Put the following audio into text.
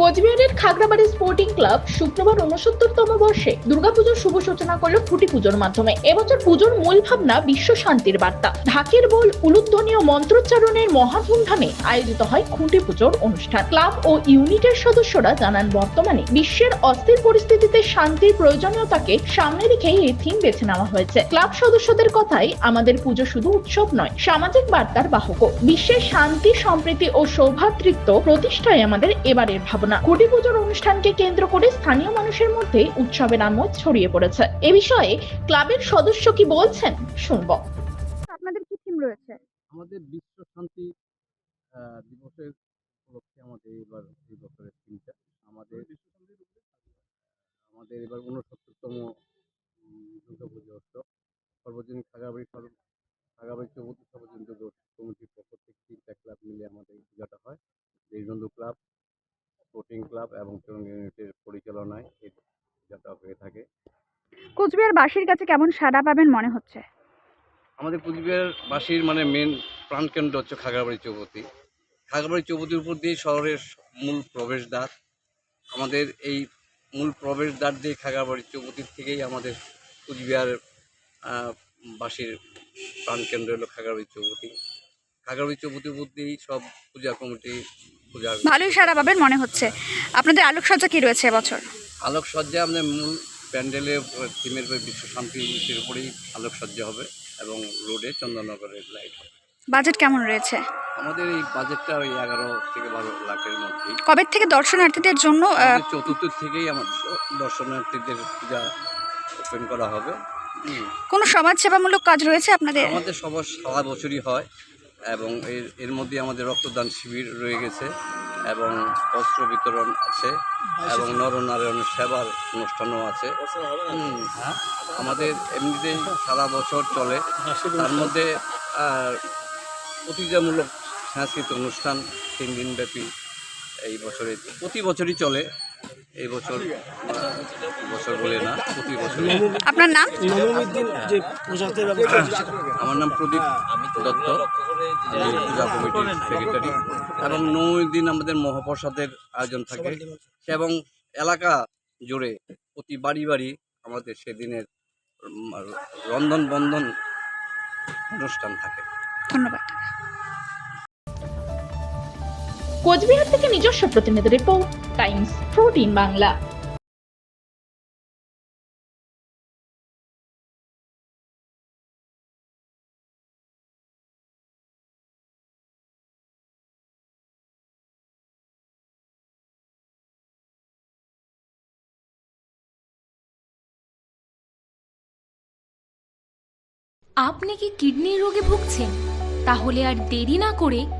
কোচবিহারের Khagrabari sporting club শুক্রবার উনসত্তরতম বর্ষে দুর্গাপুজোর শুভ সূচনা করল খুঁটি পুজোর মাধ্যমে। এবছর পুজোর মূল ভাবনা বিশ্ব শান্তির বার্তা। ঢাকের বল, উলুধ্বনি ও মন্ত্রোচ্চারণের মহাধুমধামে আয়োজিত হয় খুঁটি পুজোর অনুষ্ঠান। ক্লাব ও ইউনিটের সদস্যরা জানান, বর্তমানে বিশ্বের অস্থির পরিস্থিতিতে শান্তির প্রয়োজনীয়তাকে সামনে রেখেই এই থিম বেছে নেওয়া হয়েছে। ক্লাব সদস্যদের কথাই, আমাদের পুজো শুধু উৎসব নয়, সামাজিক বার্তার বাহক বিশ্বের শান্তি, সম্প্রীতি ও সৌভাতৃত্ব প্রতিষ্ঠায় আমাদের এবারের ভাবনা। কুটি পুজোর অনুষ্ঠানকে কেন্দ্র করে স্থানীয় মানুষের মধ্যে উৎসবের আমেজ ছড়িয়ে পড়েছে। এ বিষয়ে ক্লাবের সদস্য কি বলছেন শুনব। আপনাদের কি থিম রয়েছে? আমাদের বিশ্ব শান্তি দিবসের উপলক্ষে আমাদের এবার এই বছরের থিমটা আমাদের আমাদের এবার উনসত্তরতম দুর্গা পুজো উৎসব। সর্বজনীন খাগাবাড়ি চৌবতী সর্বজনীন দুর্গা কমিটির পক্ষ থেকে তিনটা ক্লাব মিলে আমাদের এই পূজাটা হয়। দেশবন্ধু ক্লাব স্পোর্টিং ক্লাব এবং ইউনিটের পরিচালনায় পূজাটা হয়ে থাকে। কোচবিহার বাসীর কাছে কেমন সাড়া পাবেন মনে হচ্ছে? আমাদের কুচবিহারবাসীর মানে মেন প্রাণকেন্দ্র হচ্ছে খাগড়াবাড়ি চৌপতি। খাগড়াবাড়ি চৌপতির উপর দিয়ে শহরের মূল প্রবেশদ্বার। আমাদের এই মূল প্রবেশদ্বার দিয়ে খাগড়াবাড়ি চৌপতির থেকেই আমাদের কুচবিহার বাসীর প্রাণকেন্দ্র হলো খাগড়াবাড়ি চৌপতি। খাগড়াবাড়ি চৌপতির উপর দিয়েই সব পূজা কমিটি ভালোই সারা পাবেন মনে হচ্ছে। আপনাদের আলোকসজ্জা কি রয়েছে এবছর? আলোকসজ্জা আমাদের মূল প্যান্ডেলে থিমের বিশ্ব শান্তির উপরেই আলোকসজ্জা হবে এবং রোডে চন্দননগরের লাইট হবে। বাজেট কেমন রয়েছে? আমাদের এই বাজেটটা ওই এগারো থেকে বারো লাখের মধ্যেই। কবে থেকে দর্শনার্থীদের জন্য চতুর্থ থেকেই আমাদের দর্শনার্থীদের পূজা ওপেন করা হবে। কোনো সমাজসেবামূলক কাজ রয়েছে আপনাদের? আমাদের সবার সারা বছরই হয়। এবং এর এর মধ্যে আমাদের রক্তদান শিবির রয়ে গেছে এবং অস্ত্র বিতরণ আছে এবং নরনারায়ণের সেবার অনুষ্ঠানও আছে। আমাদের এমনিতেই সারা বছর চলে। তার মধ্যে প্রতিযোগিতামূলক সাংস্কৃতিক অনুষ্ঠান তিন দিন ব্যাপী এই বছরে, প্রতি বছরই চলে। এই বছর বছর বলে না প্রতি বছর আপনার নাম? যে প্রসাদের ব্যবস্থা আমার নাম প্রদীপ দত্ত আমি পূজা কমিটির সেক্রেটারি এবং নবমীর দিন আমাদের মহাপ্রসাদের আয়োজন থাকে এবং এলাকা জুড়ে প্রতি বাড়ি বাড়ি আমাদের সেদিনের রন্ধন বন্ধন অনুষ্ঠান থাকে। ধন্যবাদ। কোচবিহার থেকে নিজস্ব প্রতিনিধি রিপোর্ট, টাইমস, প্রোটিন বাংলা। আপনি কি কিডনির রোগে ভুগছেন? তাহলে আর দেরি না করে